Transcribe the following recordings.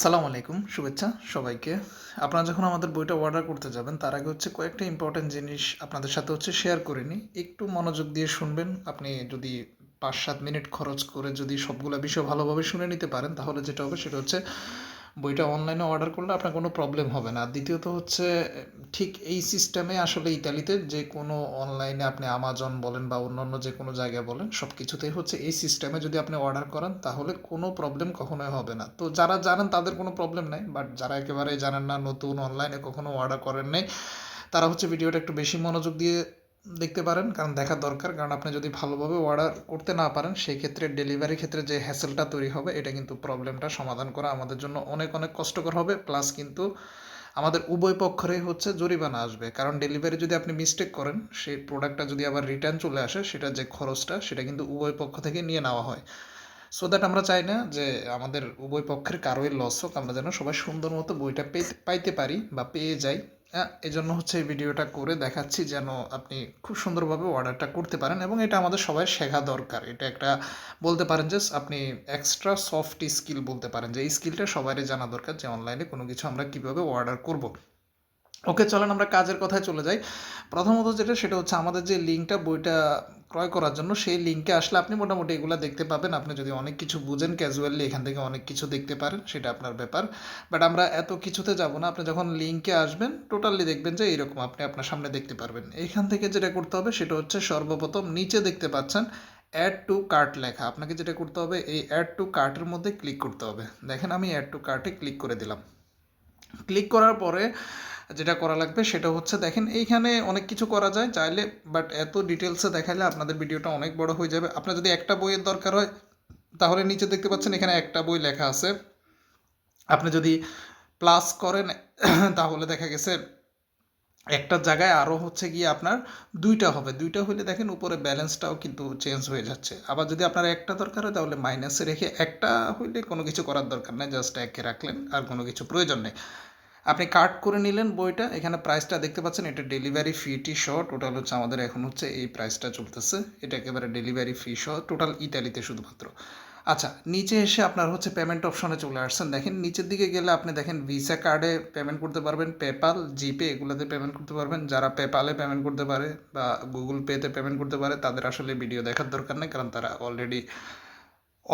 আসসালামু আলাইকুম, শুভেচ্ছা সবাইকে। আপনারা যখন আমাদের বইটা অর্ডার করতে যাবেন, তার আগে হচ্ছে কয়েকটা ইম্পর্টেন্ট জিনিস আপনাদের সাথে হচ্ছে শেয়ার করে নিই। একটু মনোযোগ দিয়ে শুনবেন, আপনি যদি পাঁচ সাত মিনিট খরচ করে যদি সবগুলো বিষয় ভালোভাবে শুনে নিতে পারেন, তাহলে যেটা হবে সেটা হচ্ছে বইটা অনলাইনে অর্ডার করলে আপনার কোনো প্রবলেম হবে না। দ্বিতীয়ত হচ্ছে, ঠিক এই সিস্টেমে আসলে ইতালিতে যে কোনো অনলাইনে আপনি আমাজন বলেন বা অন্যান্য যে কোনো জায়গায় বলেন সব কিছুতেই হচ্ছে এই সিস্টেমে যদি আপনি অর্ডার করেন, তাহলে কোনো প্রবলেম কখনোই হবে না। তো যারা জানেন তাদের কোনো প্রবলেম নাই বাট যারা একেবারে জানেন না, নতুন অনলাইনে কখনো অর্ডার করেন নাই, তারা হচ্ছে ভিডিওটা একটু বেশি মনোযোগ দিয়ে দেখতে পারেন, কারণ দেখা দরকার। কারণ আপনি যদি ভালোভাবে অর্ডার করতে না পারেন সেই ক্ষেত্রে ডেলিভারি ক্ষেত্রে যে হ্যাসেলটা তৈরি হবে, এটা কিন্তু প্রবলেমটা সমাধান করা আমাদের জন্য অনেক অনেক কষ্টকর হবে। প্লাস কিন্তু আমাদের উভয় পক্ষেরই হচ্ছে জরিমানা আসবে। কারণ ডেলিভারি যদি আপনি মিস্টেক করেন, সেই প্রোডাক্টটা যদি আবার রিটার্ন চলে আসে, সেটা যে খরচটা, সেটা কিন্তু উভয় পক্ষ থেকে নিয়ে নেওয়া হয়। সো দ্যাট আমরা চাই না যে আমাদের উভয় পক্ষের কারোই লস হোক, আমরা যেন সবাই সুন্দর মতো বইটা পেতে, পাইতে পারি বা পেয়ে যাই। হ্যাঁ এই জন্য হচ্ছে এই ভিডিওটা করে দেখাচ্ছি যেন আপনি খুব সুন্দরভাবে অর্ডারটা করতে পারেন এবং এটা আমাদের সবাই শেখা দরকার। এটা একটা বলতে পারেন যে আপনি এক্সট্রা সফট স্কিল বলতে পারেন যে এই স্কিলটা সবারই জানা দরকার যে অনলাইনে কোনো কিছু আমরা কীভাবে অর্ডার করব। ওকে, চলেন আমরা কাজের কথায় চলে যাই। প্রথমত যেটা, সেটা হচ্ছে আমাদের যে লিঙ্কটা, বইটা ক্রয় করার জন্য, সেই লিঙ্কে আসলে আপনি মোটামুটি এগুলো দেখতে পাবেন। আপনি যদি অনেক কিছু বুঝেন ক্যাজুয়ালি এখান থেকে অনেক কিছু দেখতে পারেন, সেটা আপনার ব্যাপার। বাট আমরা এত কিছুতে যাব না, আপনি যখন লিঙ্কে আসবেন টোটালি দেখবেন যে এরকম আপনি আপনার সামনে দেখতে পারবেন। এখান থেকে যেটা করতে হবে, সেটা হচ্ছে সর্বপ্রথম নিচে দেখতে পাচ্ছেন অ্যাড টু কার্ট লেখা। আপনাকে যেটা করতে হবে, এই অ্যাড টু কার্টের মধ্যে ক্লিক করতে হবে। দেখেন, আমি অ্যাড টু কার্টে ক্লিক করে দিলাম। ক্লিক করার পরে যেটা করা লাগবে সেটা হচ্ছে দেখেন, এইখানে অনেক কিছু করা যায়। চাইলে বাট এত ডিটেলসে দেখালে আপনাদের ভিডিওটা অনেক বড় হয়ে যাবে। আপনার যদি একটা বইয়ের দরকার হয়, তাহলে নিচে দেখতে পাচ্ছেন এখানে একটা বই লেখা আছে। আপনি যদি প্লাস করেন, তাহলে দেখা গেছে একটা জায়গায় আরও হচ্ছে গিয়ে আপনার দুইটা হবে। দুইটা হলে দেখেন উপরে ব্যালেন্সটাও কিন্তু চেঞ্জ হয়ে যাচ্ছে। আবার যদি আপনার একটা দরকার হয়, তাহলে মাইনাসে রেখে একটা হইলে কোনো কিছু করার দরকার নেই। জাস্ট একে রাখলেন, আর কোনো কিছু প্রয়োজন নেই। আপনি কাট করে নিলেন বইটা, এখানে প্রাইসটা দেখতে পাচ্ছেন, এটা ডেলিভারি ফিটি সহ টোটাল হচ্ছে আমাদের এখন হচ্ছে এই প্রাইসটা চলতেছে। এটা একেবারে ডেলিভারি ফি সহ টোটাল ইতালিতে শুধুমাত্র। আচ্ছা নিচে এসে আপনার হচ্ছে পেমেন্ট অপশনে চলে আসছেন। দেখেন, নিচের দিকে গেলে আপনি দেখেন ভিসা কার্ডে পেমেন্ট করতে পারবেন পেপাল জিপে এগুলোতে পেমেন্ট করতে পারবেন। যারা পেপালে পেমেন্ট করতে পারে বা গুগল পেতে পেমেন্ট করতে পারে, তাদের আসলে ভিডিও দেখার দরকার নেই, কারণ তারা অলরেডি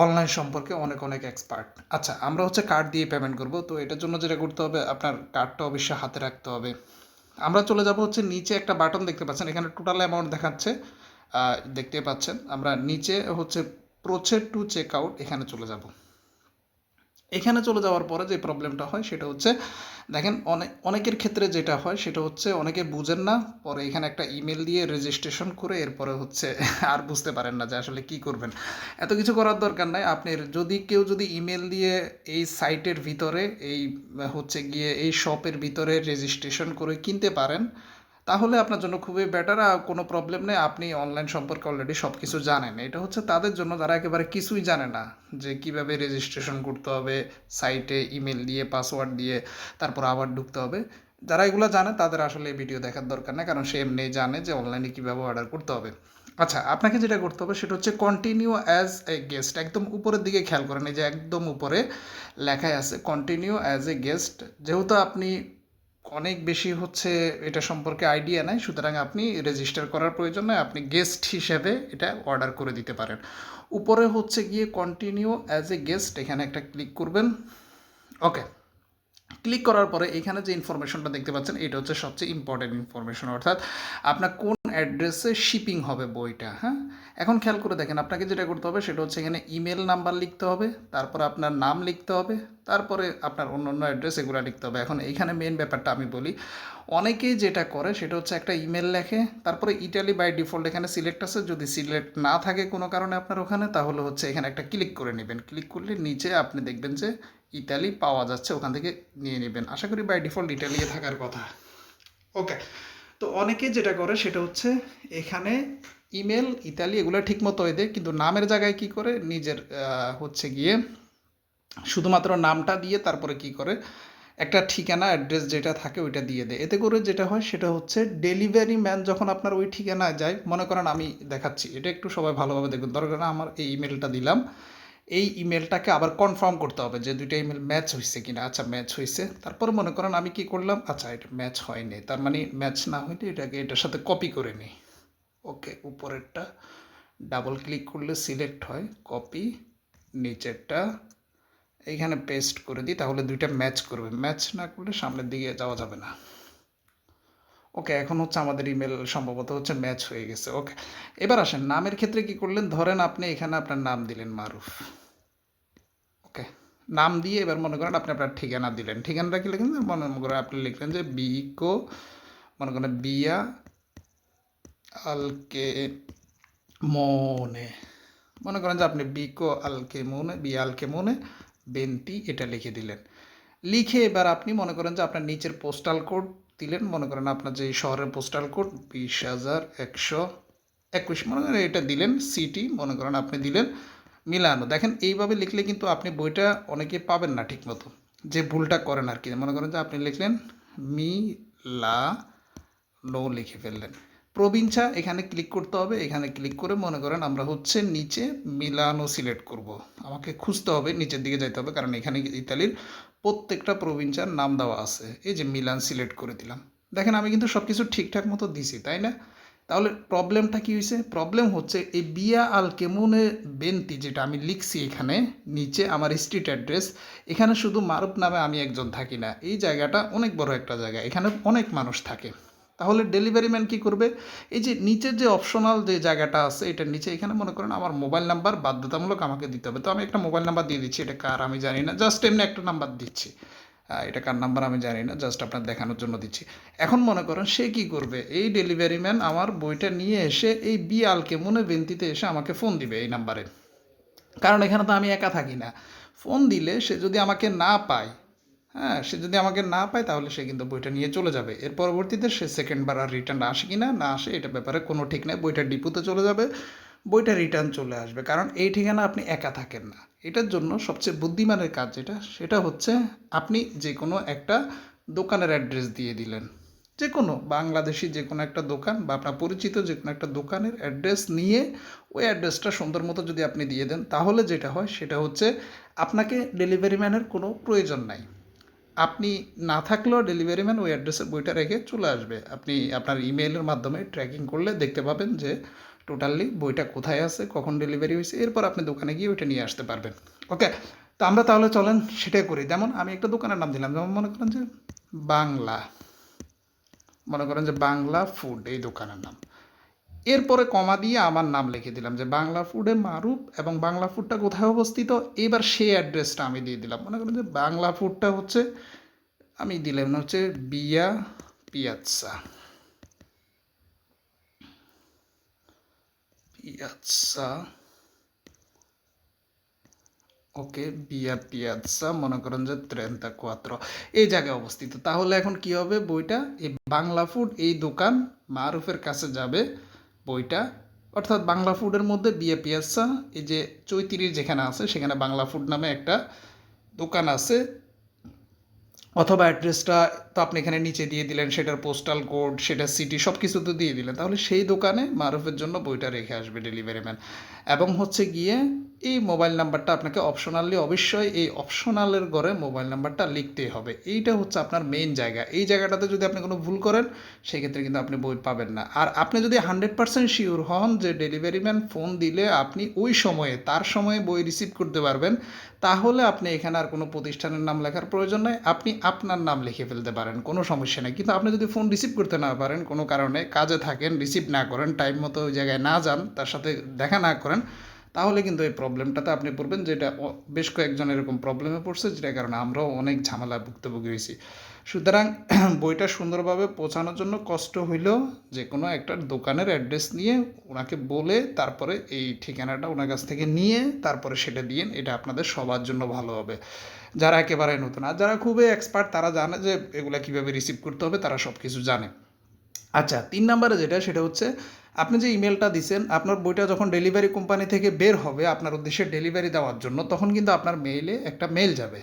অনলাইন সম্পর্কে অনেক অনেক এক্সপার্ট আচ্ছা আমরা হচ্ছে কার্ড দিয়ে পেমেন্ট করব। তো এটার জন্য যেটা করতে হবে, আপনার কার্ডটা অবশ্যই হাতে রাখতে হবে। আমরা চলে যাব হচ্ছে নিচে একটা বাটন দেখতে পাচ্ছেন। এখানে টোটাল অ্যামাউন্ট দেখাচ্ছে। দেখতে পাচ্ছেন। আমরা নিচে হচ্ছে প্রোচেড টু চেক আউট এখানে চলে যাব। এখানে চলে যাওয়ার পরে যে প্রবলেমটা হয় সেটা হচ্ছে, দেখেন অনেক অনেকের ক্ষেত্রে যেটা হয় সেটা হচ্ছে অনেকে বুঝেন না, পরে এখানে একটা ইমেল দিয়ে রেজিস্ট্রেশন করে এরপরে হচ্ছে আর বুঝতে পারেন না যে আসলে কি করবেন। এত কিছু করার দরকার নাই আপনি যদি কেউ যদি ইমেল দিয়ে এই সাইটের ভিতরে, এই হচ্ছে গিয়ে এই শপের ভিতরে রেজিস্ট্রেশন করে কিনতে পারেন তাহলে আপনার জন্য খুবই বেটার আর কোনো প্রবলেম নেই। আপনি অনলাইন সম্পর্কে অলরেডি সব কিছু জানেন। এটা হচ্ছে তাদের জন্য যারা একেবারে কিছুই জানে না যে কীভাবে রেজিস্ট্রেশন করতে হবে সাইটে ইমেল দিয়ে পাসওয়ার্ড দিয়ে, তারপর আবার ঢুকতে হবে। যারা এগুলো জানে, তাদের আসলে এই ভিডিও দেখার দরকার নেই, কারণ সে এমনি জানে যে অনলাইনে কীভাবে অর্ডার করতে হবে। আচ্ছা আপনাকে যেটা করতে হবে, সেটা হচ্ছে কন্টিনিউ অ্যাজ এ গেস্ট একদম উপরের দিকে খেয়াল করেন, এই যে একদম উপরে লেখায় আছে কন্টিনিউ অ্যাজ এ গেস্ট যেহেতু আপনি অনেক বেশি হচ্ছে এটা সম্পর্কে আইডিয়া নাই, সুতরাং আপনি রেজিস্টার করার প্রয়োজন নয় আপনি গেস্ট হিসেবে এটা অর্ডার করে দিতে পারেন। উপরে হচ্ছে গিয়ে কন্টিনিউ অ্যাজ এ গেস্ট এখানে একটা ক্লিক করবেন। ওকে ক্লিক করার পরে এখানে যে ইনফরমেশনটা দেখতে পাচ্ছেন, এটা হচ্ছে সবচেয়ে ইম্পর্টেন্ট ইনফরমেশন অর্থাৎ আপনার কোন অ্যাড্রেসে শিপিং হবে বইটা হ্যাঁ? এখন খেয়াল করে দেখেন, আপনাকে যেটা করতে হবে সেটা হচ্ছে এখানে ইমেল নাম্বার লিখতে হবে, তারপরে আপনার নাম লিখতে হবে, তারপরে আপনার অন্য অন্য অ্যাড্রেস এগুলো লিখতে হবে। এখন এইখানে মেন ব্যাপারটা আমি বলি, অনেকেই যেটা করে সেটা হচ্ছে একটা ইমেল লেখে, তারপরে ইটালি বাই ডিফল্ট এখানে সিলেক্ট আছে, যদি সিলেক্ট না থাকে কোনো কারণে আপনার ওখানে, তাহলে হচ্ছে এখানে একটা ক্লিক করে নেবেন। ক্লিক করলে নিচে আপনি দেখবেন যে ইতালি পাওয়া যাচ্ছে, ওখান থেকে নিয়ে নেবেন। আশা করি বাই ডিফল্ট ইটালিয়ে থাকার কথা। ওকে তো অনেকে যেটা করে সেটা হচ্ছে এখানে ইমেল, ইতালি, এগুলো ঠিক মতো দেয় কিন্তু নামের জায়গায় কি করে? নিজের হচ্ছে গিয়ে শুধুমাত্র নামটা দিয়ে তারপরে কি করে? একটা ঠিকানা, অ্যাড্রেস যেটা থাকে ওইটা দিয়ে দেয়। এতে করে যেটা হয়, সেটা হচ্ছে ডেলিভারি ম্যান যখন আপনার ওই ঠিকানায় যায়, মনে করেন আমি দেখাচ্ছি, এটা একটু সবাই ভালোভাবে দেখবেন দরকার আমার এই ইমেলটা দিলাম, এই ইমেলটাকে আবার কনফার্ম করতে হবে যে দুইটা ইমেল ম্যাচ হয়েছে কিনা। আচ্ছা ম্যাচ হয়েছে তারপর মনে করেন আমি কি করলাম আচ্ছা এটা ম্যাচ হয়নি। তার মানে ম্যাচ না হইলে এটাকে, এটার সাথে কপি করে নিই। ওকে, উপরেরটা ডাবল ক্লিক করলে সিলেক্ট হয় কপি নিচেরটা, এইখানে পেস্ট করে দিই, তাহলে দুইটা ম্যাচ করবে। ম্যাচ না করলে সামনের দিকে যাওয়া যাবে না। ওকে, এখন হচ্ছে আমাদের ইমেল সম্ভবত হচ্ছে ম্যাচ হয়ে গেছে। ওকে, এবার আসেন, নামের ক্ষেত্রে কি করলেন? ধরেন আপনি এখানে আপনার নাম দিলেন মারুফ। ওকে, নাম দিয়ে এবার মনে করেন আপনি আপনার ঠিকানা দিলেন। ঠিকানাটা কি লিখলেন মনে করেন আপনি লিখলেন যে বিকো, মনে করেন বিয়া আলকে মনে মনে করেন যে আপনি বিকো আলকে মনে, বি আলকে মনে বেন্তি এটা লিখে দিলেন। লিখে এবার আপনি মনে করেন যে আপনার নিচের পোস্টাল কোড দিলেন, মনে করেন আপনার যে শহরের পোস্টাল কোড বিশ হাজার একশো একুশ, মনে করেন এটা দিলেন, সিটি, মনে করেন আপনি দিলেন, মিলানো। দেখেন এইভাবে লিখলে কিন্তু আপনি বইটা অনেকে পাবেন না ঠিকমতো, যে ভুলটা করেন আর কি। মনে করেন যে আপনি লিখলেন মি লা নো লিখে ফেললেন। প্রবিনচা এখানে ক্লিক করতে হবে, এখানে ক্লিক করে মনে করেন আমরা হচ্ছে নিচে মিলানো সিলেক্ট করব। আমাকে খুঁজতে হবে, নিচের দিকে যাইতে হবে, কারণ এখানে ইতালির প্রত্যেকটা প্রভিন্সের নাম দেওয়া আছে। এই যে মিলান সিলেক্ট করে দিলাম। দেখেন আমি কিন্তু সব কিছু ঠিকঠাক মতো দিছি, তাই না? তাহলে প্রবলেমটা কি হয়েছে প্রবলেম হচ্ছে এই বিয়া আল কেমুনে বেন্তি যেটা আমি লিখছি এখানে, নিচে আমার স্ট্রিট অ্যাড্রেস এখানে শুধু মারুপ নামে আমি একজন থাকি না। এই জায়গাটা অনেক বড় একটা জায়গা, এখানে অনেক মানুষ থাকে। তাহলে ডেলিভারি ম্যান কী করবে? এই যে নিচের যে অপশনাল যে জায়গাটা আছে, এটার নিচে এখানে মনে করেন আমার মোবাইল নাম্বার বাধ্যতামূলক আমাকে দিতে হবে। তো আমি একটা মোবাইল নাম্বার দিয়ে দিচ্ছি, এটা কার আমি জানি না। জাস্ট এমনি একটা নাম্বার দিচ্ছি। এটা কার নাম্বার আমি জানি না জাস্ট আপনার দেখানোর জন্য দিচ্ছি। এখন মনে করেন সে কি করবে? এই ডেলিভারি ম্যান আমার বইটা নিয়ে এসে এই বি আলকে মনে বেন্তিতে এসে আমাকে ফোন দিবে এই নাম্বারে কারণ এখানে তো আমি একা থাকি না। ফোন দিলে সে যদি আমাকে না পায় হ্যাঁ সে যদি আমাকে না পায় তাহলে সে কিন্তু বইটা নিয়ে চলে যাবে। এর পরবর্তীতে সে সেকেন্ড বার আর রিটার্ন আসে কি না না আসে, এটা ব্যাপারে কোনো ঠিক নেই। বইটা ডিপুতে চলে যাবে, বইটা রিটার্ন চলে আসবে। কারণ এই ঠিকানা আপনি একা থাকেন না। এটার জন্য সবচেয়ে বুদ্ধিমানের কাজ যেটা, সেটা হচ্ছে আপনি যে কোনো একটা দোকানের অ্যাড্রেস দিয়ে দিলেন। যে কোনো বাংলাদেশি যে কোনো একটা দোকান বা আপনার পরিচিত যে কোনো একটা দোকানের অ্যাড্রেস নিয়ে ওই অ্যাড্রেসটা সুন্দর মতো যদি আপনি দিয়ে দেন, তাহলে যেটা হয়, সেটা হচ্ছে আপনাকে ডেলিভারি ম্যানের কোনো প্রয়োজন নাই। আপনি না থাকলেও ডেলিভারি ম্যান ওই অ্যাড্রেসে বইটা রেখে চলে আসবে। আপনি আপনার ইমেইলের মাধ্যমে ট্র্যাকিং করলে দেখতে পাবেন যে টোটালি বইটা কোথায় আছে, কখন ডেলিভারি হয়েছে, এরপর আপনি দোকানে গিয়ে ওইটা নিয়ে আসতে পারবেন। ওকে তো আমরা তাহলে চলেন সেটাই করি। যেমন আমি একটা দোকানের নাম দিলাম, যেমন মনে করেন যে বাংলা, মনে করেন যে বাংলা ফুড এই দোকানের নাম। এরপরে কমা দিয়ে আমার নাম লিখে দিলাম যে বাংলা ফুডে মারুপ এবং বাংলা ফুডটা কোথায় অবস্থিত? এবার সেই অ্যাড্রেসটা আমি দিয়ে দিলাম। মনে করেন যে বাংলা ফুডটা হচ্ছে, আমি দিলাম হচ্ছে বিয়া পিয়াচ্ছা পিয়াচ্ছা ওকে, বিয়া পিয়াচ্ছা মনে করেন যে ত্রেন্তা কোয়াত্র। এই জায়গায় অবস্থিত। তাহলে এখন কি হবে বইটা? এই বাংলা ফুড এই দোকান মারুফের কাছে যাবে। বইটা, অর্থাৎ বাংলা ফুডের মধ্যে বিয়ে পিয়াসা এই যে চৈতিরির যেখানে আছে, সেখানে বাংলা ফুড নামে একটা দোকান আছে। অথবা অ্যাড্রেসটা তো আপনি এখানে নিচে দিয়ে দিলেন, সেটার পোস্টাল কোড সেটার সিটি সব কিছু তো দিয়ে দিলেন। তাহলে সেই দোকানে মারুফের জন্য বইটা রেখে আসবে ডেলিভারি ম্যান এবং হচ্ছে গিয়ে এই মোবাইল নাম্বারটা আপনাকে অপশনালি অবশ্যই এই অপশনালের ঘরে মোবাইল নাম্বারটা লিখতেই হবে। এইটা হচ্ছে আপনার মেইন জায়গা। এই জায়গাটাতে যদি আপনি কোনো ভুল করেন, সেক্ষেত্রে কিন্তু আপনি বই পাবেন না। আর আপনি যদি হান্ড্রেড পার্সেন্ট শিওর হন যে ডেলিভারি ম্যান ফোন দিলে আপনি ওই সময়ে, তার সময়ে বই রিসিভ করতে পারবেন, তাহলে আপনি এখানে আর কোনো প্রতিষ্ঠানের নাম লেখার প্রয়োজন নেই। আপনি আপনার নাম লিখে ফেলতে পারেন কোনো সমস্যা নেই। কিন্তু আপনি যদি ফোন রিসিভ করতে না পারেন, কোনো কারণে কাজে থাকেন রিসিভ না করেন টাইম মতো ওই জায়গায় না যান, তার সাথে দেখা না করেন, তাহলে কিন্তু এই প্রবলেমটাতে আপনি পড়বেন যেটা বেশ কয়েকজন এরকম প্রবলেমে পড়ছে যেটা কারণে আমরাও অনেক ঝামেলা ভুক্তভোগী হয়েছি। সুতরাং বইটা সুন্দরভাবে পৌঁছানোর জন্য কষ্ট হইলেও যে কোনো একটা দোকানের অ্যাড্রেস নিয়ে ওনাকে বলে তারপরে এই ঠিকানাটা ওনার কাছ থেকে নিয়ে তারপরে সেটা দিয়ে, এটা আপনাদের সবার জন্য ভালো হবে। যারা একেবারে নতুন। আর যারা খুবই এক্সপার্ট তারা জানে যে এগুলা কীভাবে রিসিভ করতে হবে, তারা সব কিছু জানে। আচ্ছা তিন নম্বরে যেটা, সেটা হচ্ছে আপনি যে ইমেলটা দিচ্ছেন আপনার বইটা যখন ডেলিভারি কোম্পানি থেকে বের হবে, আপনার উদ্দেশ্যে ডেলিভারি দেওয়ার জন্য, তখন কিন্তু আপনার মেইলে একটা মেল যাবে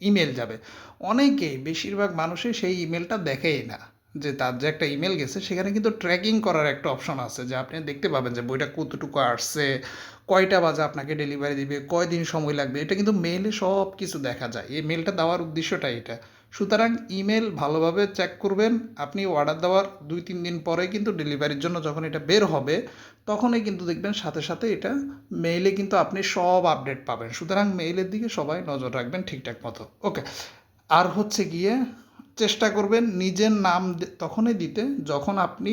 ইমেল যাবে। অনেকেই, বেশিরভাগ মানুষই সেই ইমেলটা দেখেই না। যে তার যে একটা ইমেল গেছে, সেখানে কিন্তু ট্র্যাকিং করার একটা অপশন আছে। যে আপনি দেখতে পাবেন যে বইটা কতটুকু আসছে, কয়টা বাজে আপনাকে ডেলিভারি দিবে, কয়দিন সময় লাগবে, এটা কিন্তু মেইলে সব কিছু দেখা যায়। এই মেলটা দেওয়ার উদ্দেশ্যটা এটা। সুতরাং ইমেল ভালোভাবে চেক করবেন। আপনি অর্ডার দেওয়ার দুই, তিন দিন পরে কিন্তু ডেলিভারির জন্য যখন এটা বের হবে, তখনই কিন্তু দেখবেন সাথে সাথে এটা মেইলে কিন্তু আপনি সব আপডেট পাবেন। সুতরাং মেইলের দিকে সবাই নজর রাখবেন ঠিকঠাক মতো। ওকে আর হচ্ছে গিয়ে চেষ্টা করবেন নিজের নাম তখনই দিতে যখন আপনি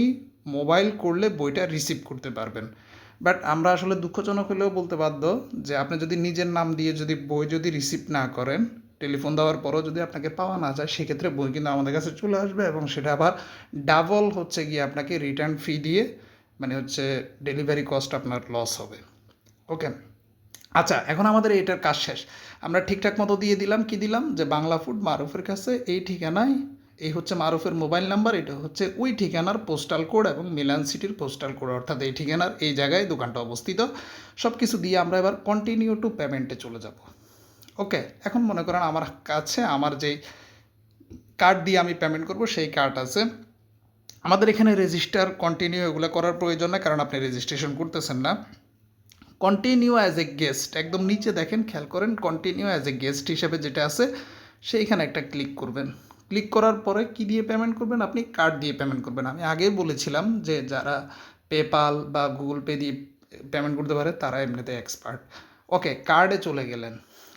মোবাইল করলে বইটা রিসিভ করতে পারবেন। বাট আমরা আসলে দুঃখজনক হলেও বলতে বাধ্য যে আপনি যদি নিজের নাম দিয়ে যদি বই যদি রিসিভ না করেন টেলিফোন দেওয়ার পরও যদি আপনাকে পাওয়া না যায়, সেক্ষেত্রে বই কিন্তু আমাদের কাছে চলে আসবে এবং সেটা আবার ডাবল হচ্ছে গিয়ে আপনাকে রিটার্ন ফি দিয়ে মানে হচ্ছে ডেলিভারি কস্ট আপনার লস হবে। ওকে আচ্ছা এখন আমাদের এটার কাজ শেষ। আমরা ঠিকঠাক মতো দিয়ে দিলাম, কি দিলাম? যে বাংলা ফুড মারুফের কাছে এই ঠিকানায়, এই হচ্ছে মারুফের মোবাইল নাম্বার এটা হচ্ছে ওই ঠিকানার পোস্টাল কোড এবং মিলান সিটির পোস্টাল কোড অর্থাৎ এই ঠিকানার এই জায়গায় দোকানটা অবস্থিত। সব কিছু দিয়ে আমরা এবার কন্টিনিউ টু পেমেন্টে চলে যাব। ওকে, এখন মনে করেন আমার কাছে আমার যেই কার্ড দিয়ে আমি পেমেন্ট করব, সেই কার্ড আছে। আমাদের এখানে রেজিস্টার কন্টিনিউ এগুলো করার প্রয়োজন না কারণ আপনি রেজিস্ট্রেশন করতেছেন না। কন্টিনিউ অ্যাজ এ গেস্ট একদম নিচে দেখেন, খেয়াল করেন কন্টিনিউ অ্যাজ এ গেস্ট হিসেবে যেটা আছে, সেইখানে একটা ক্লিক করবেন। ক্লিক করার পরে কি দিয়ে পেমেন্ট করবেন? আপনি কার্ড দিয়ে পেমেন্ট করবেন। আমি আগেই বলেছিলাম যে যারা পেপাল বা গুগল পে দিয়ে পেমেন্ট করতে পারে, তারা এমনিতে এক্সপার্ট ওকে কার্ডে চলে গেলেন।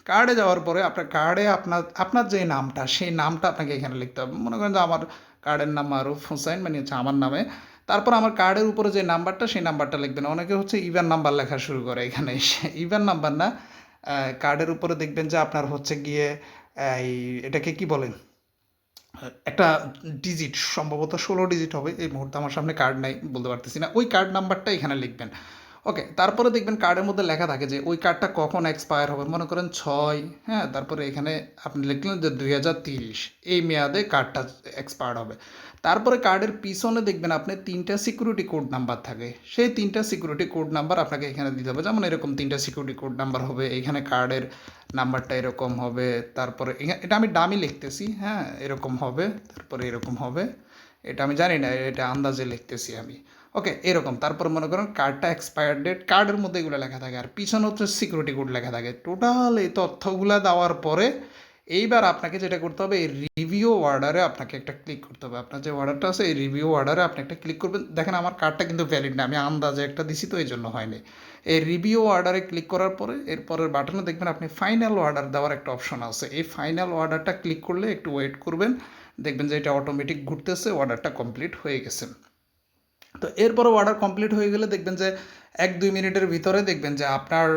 কার্ডে যাওয়ার পরে আপনার কার্ডে আপনার আপনার যে নামটা, সেই নামটা আপনাকে এখানে লিখতে হবে। মনে করেন যে আমার কার্ডের নাম মারুফ হোসেন মানে হচ্ছে আমার নামে। তারপর আমার কার্ডের উপরে যে নাম্বারটা, সেই নাম্বারটা লিখবেন। অনেকে হচ্ছে ইভেন নাম্বার লেখা শুরু করে এখানে ইভেন নাম্বার না কার্ডের উপরে দেখবেন যে আপনার হচ্ছে গিয়ে, এই, এটাকে কি বলেন একটা ডিজিট সম্ভবত ষোলো ডিজিট হবে। এই মুহূর্তে আমার সামনে কার্ড নাই, বলতে পারতেছি না। ওই কার্ড নাম্বারটা এখানে লিখবেন। ওকে তারপরে দেখবেন কার্ডের মধ্যে লেখা থাকে যে ওই কার্ডটা কখন এক্সপায়ার হবে। মনে করেন ছয় হ্যাঁ তারপরে এখানে আপনি লিখলেন যে দুই হাজার তিরিশ, এই মেয়াদে কার্ডটা এক্সপায়ার হবে। তারপরে কার্ডের পিছনে দেখবেন আপনি তিনটা সিকিউরিটি কোড নাম্বার থাকে। সেই তিনটা সিকিউরিটি কোড নাম্বার আপনাকে এখানে দিতে হবে। যেমন এরকম তিনটা সিকিউরিটি কোড নাম্বার হবে, এখানে কার্ডের নাম্বারটা এরকম হবে, তারপরে এটা আমি ডামি লিখতেছি হ্যাঁ এরকম হবে, তারপরে এরকম হবে। এটা আমি জানি না, এটা আন্দাজে লিখতেছি আমি। ওকে এরকম। তারপর মনে করেন কার্ডটা এক্সপায়ার ডেট কার্ডের মধ্যে এগুলো লেখা থাকে। আর পিছনে হচ্ছে সিকিউরিটি কোড লেখা থাকে। টোটাল এই তথ্যগুলো দেওয়ার পরে এইবার আপনাকে যেটা করতে হবে, এই রিভিউ অর্ডারে আপনাকে একটা ক্লিক করতে হবে। আপনার যে অর্ডারটা আছে, এই রিভিউ অর্ডারে আপনি একটা ক্লিক করবেন। দেখেন আমার কার্ডটা কিন্তু ভ্যালিড না। আমি আন্দাজে একটা দিছি তো এই জন্য হয়নি। এই রিভিউ অর্ডারে ক্লিক করার পরে, এরপরের বাটনে দেখবেন আপনি ফাইনাল অর্ডার দেওয়ার একটা অপশন আছে। এই ফাইনাল অর্ডারটা ক্লিক করলে একটু ওয়েট করবেন। দেখবেন যে এটা অটোমেটিক ঘুরতেছে অর্ডারটা কমপ্লিট হয়ে গেছে। তো এরপরও অর্ডার কমপ্লিট হয়ে গেলে দেখবেন যে এক দুই মিনিটের ভিতরে দেখবেন যে আপনার,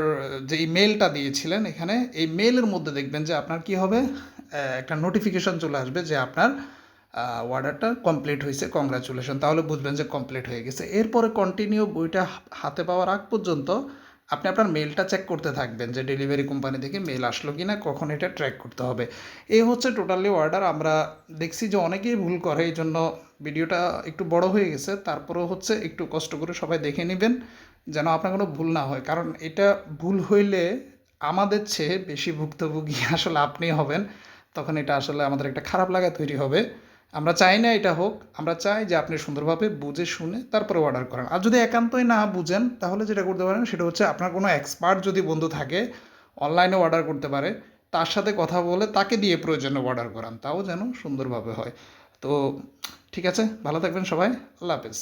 যে মেলটা দিয়েছিলেন এখানে, এই মেলের মধ্যে দেখবেন যে আপনার কি হবে? একটা নোটিফিকেশন চলে আসবে যে আপনার অর্ডারটা কমপ্লিট হয়েছে কংগ্রাচুলেশন তাহলে বুঝবেন যে কমপ্লিট হয়ে গেছে। এরপরে কন্টিনিউ বইটা হাতে পাওয়ার আগ পর্যন্ত আপনি আপনার মেলটা চেক করতে থাকবেন যে ডেলিভারি কোম্পানি থেকে মেল আসলো কি না কখন এটা ট্র্যাক করতে হবে। এই হচ্ছে টোটালি অর্ডার আমরা দেখছি যে অনেকেই ভুল করে এই জন্য ভিডিওটা একটু বড় হয়ে গেছে। তারপরেও হচ্ছে একটু কষ্ট করে সবাই দেখে নেবেন যেন আপনার কোনো ভুল না হয়। কারণ এটা ভুল হইলে আমাদের চেয়ে বেশি ভুক্তভোগী আসলে আপনি হবেন, তখন এটা আসলে আমাদের একটা খারাপ লাগা তৈরি হবে। আমরা চাই না এটা হোক, আমরা চাই যে আপনি সুন্দরভাবে বুঝে শুনে তারপরে অর্ডার করেন। আর যদি একান্তই না বুঝেন, তাহলে যেটা করতে পারেন সেটা হচ্ছে আপনার কোনো এক্সপার্ট যদি বন্ধু থাকে অনলাইনে অর্ডার করতে পারে, তার সাথে কথা বলে তাকে দিয়ে প্রয়োজনে অর্ডার করান, তাও যেন সুন্দরভাবে হয়। তো ঠিক আছে, ভালো থাকবেন সবাই, আল্লাহ হাফেজ।